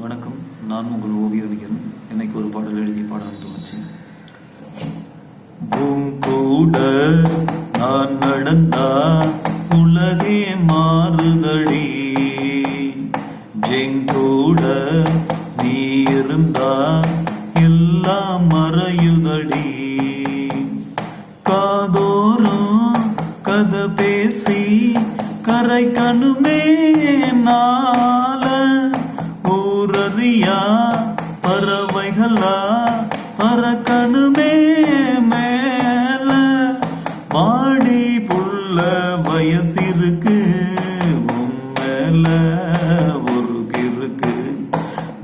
வணக்கம். நான் உங்கள் ஓவியரணிகன் என்னைக்கு ஒரு பாடல் எழுதி பாடலாம் தோணுச்சு. பூங்கூட நான் நடந்தா உலகே மாறுதடி. ஜெங்கூட நீ இருந்தா எல்லாம் மறையுதடி. காதோறும் கதை பேசி கரை கணுமே நாள ஊரறியா பறவைகளா பறக்கணுமே மேல வாடி புள்ள வயசிருக்கு உன் மேல ஒரு கிருக்கு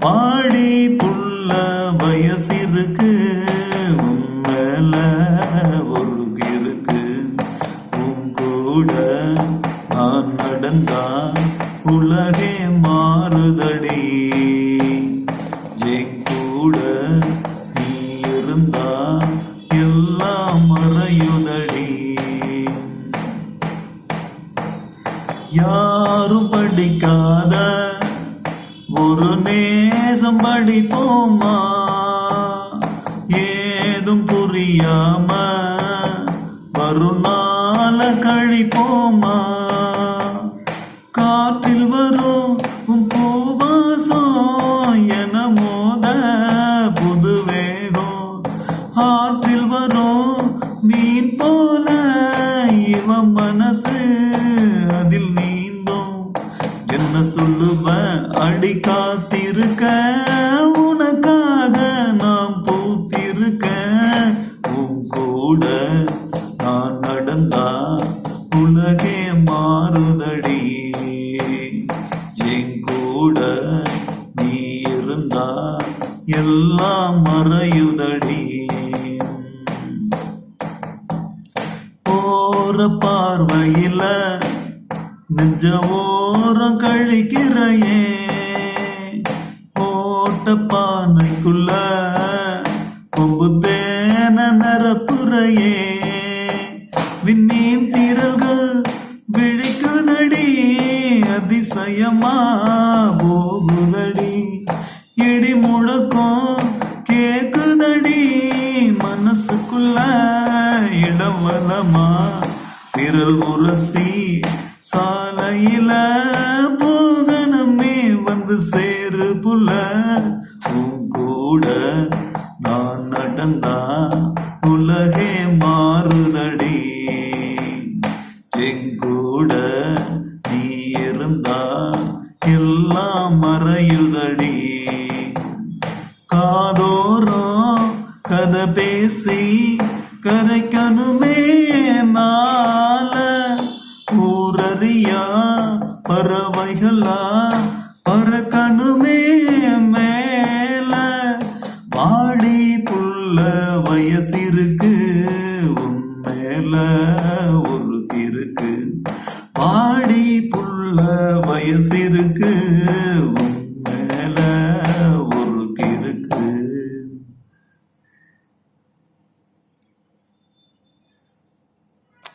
வாடி புள்ள வயசிருக்கு உன் மேல ஒரு கிருக்கு உங்கூட நான் நடந்தா உலகே மாறுதடி. யாரும் படிக்காத ஒரு நேசம் படிப்போமா? ஏதும் புரியாம வருநாள கழிப்போமா? காற்றில் வரும் பூவாசம் என மோத புது வேகம். ஆற்றில் வரும் மீன் போல இவன் மனசு என்ன சொல்லுவ அடி காத்திருக்க உனக்காக நான் பூத்திருக்க. உன் கூட நான் நடந்தா உலகே மாறுதடி. என் கூட நீ இருந்தா எல்லாம் மறையுதடி. போற பார்வையில நெஞ்ச ஓரம் கழிக்கிறையே. ஓட்ட பானைக்குள்ள கொம்பு தேன நரப்புறையே. விண்மீன் தீரல்கள் விழிக்குதடி அதிசயமா போகுதடி. இடி முழக்கம் கேக்குதடி மனசுக்குள்ள இடம் வலமா திரள் உரசி சாலையில போகணுமே வந்து சேரு புல. உன் கூட நான் நடந்தா உலகே மாறுதடி. எங்கூட நீ இருந்தா எல்லாம் மறையுதடி. காதோரோ கதை பேசி கரைக்கணுமே பறவைகளா? பறக்கணுமே மேல. வாடி புள்ள வயசிருக்கு உன் மேல ஒரு இருக்கு. வாடி புள்ள வயசிருக்கு